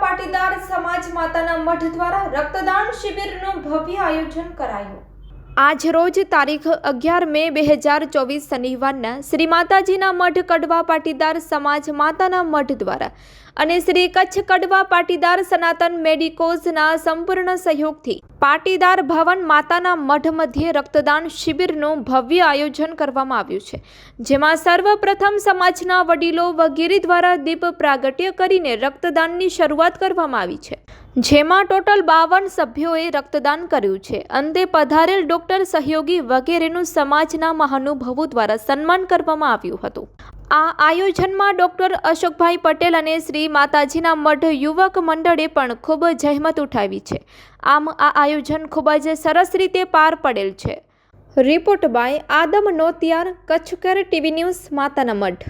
પાટીદાર સમાજ માતાના મઠ દ્વારા રક્તદાન શિબિરનું ભવ્ય આયોજન કરાયું. આજ રોજ તારીખ અગિયાર મે બે હજાર ચોવીસ શનિવારના શ્રી માતાજીના મઠ કડવા પાટીદાર સમાજ માતાના મઠ દ્વારા અને શ્રી કચ્છ કડવા પાટીદાર સનાતન મેડિકોઝના સંપૂર્ણ સહયોગથી પાટીદાર ભવન માતાના મઠ મધ્યે રક્તદાન શિબિરનું ભવ્ય આયોજન કરવામાં આવ્યું છે, જેમાં સર્વપ્રથમ સમાજના વડીલો વગેરે દ્વારા દીપ પ્રાગટ્ય કરીને રક્તદાનની શરૂઆત કરવામાં આવી છે. જેમાં ટોટલ બાવન સભ્યોએ રક્તદાન કર્યું છે. અંતે પધારેલ ડોક્ટર સહયોગી વગેરેનું સમાજના મહાનુભાવો દ્વારા સન્માન કરવામાં આવ્યું હતું. આ આયોજનમાં ડોક્ટર અશોકભાઈ પટેલ અને શ્રી માતાજીના મઠ યુવક મંડળે પણ ખૂબ જહેમત ઉઠાવી છે. આમ આ આયોજન ખૂબ જ સરસ રીતે પાર પડેલ છે. Report by Adam Notiyar, Kutchkar TV news, માતાના મઠ